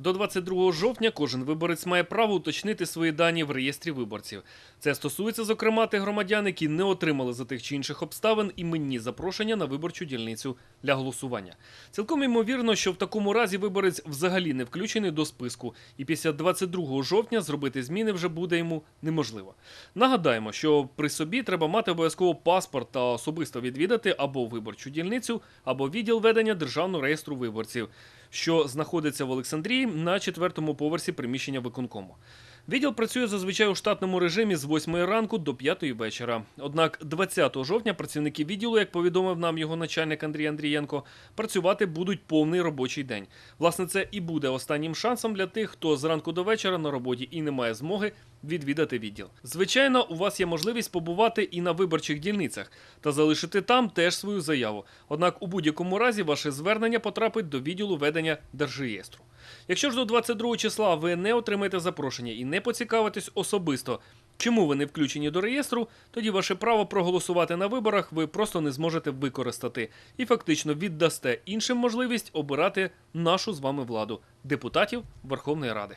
До 22 жовтня кожен виборець має право уточнити свої дані в реєстрі виборців. Це стосується, зокрема, тих громадян, які не отримали за тих чи інших обставин іменні запрошення на виборчу дільницю для голосування. Цілком ймовірно, що в такому разі виборець взагалі не включений до списку, і після 22 жовтня зробити зміни вже буде йому неможливо. Нагадаємо, що при собі треба мати обов'язково паспорт та особисто відвідати або виборчу дільницю, або відділ ведення державного реєстру виборців, що знаходиться в Олександрії на четвертому поверсі приміщення виконкому. Відділ працює зазвичай у штатному режимі з 8 ранку до 5 вечора. Однак 20 жовтня працівники відділу, як повідомив нам його начальник Андрій Андрієнко, працювати будуть повний робочий день. Власне, це і буде останнім шансом для тих, хто зранку до вечора на роботі і не має змоги відвідати відділ. Звичайно, у вас є можливість побувати і на виборчих дільницях та залишити там теж свою заяву. Однак у будь-якому разі ваше звернення потрапить до відділу ведення держреєстру. Якщо ж до 22 числа ви не отримаєте запрошення і не поцікавитесь особисто, чому ви не включені до реєстру, тоді ваше право проголосувати на виборах ви просто не зможете використати і фактично віддасте іншим можливість обирати нашу з вами владу депутатів Верховної Ради.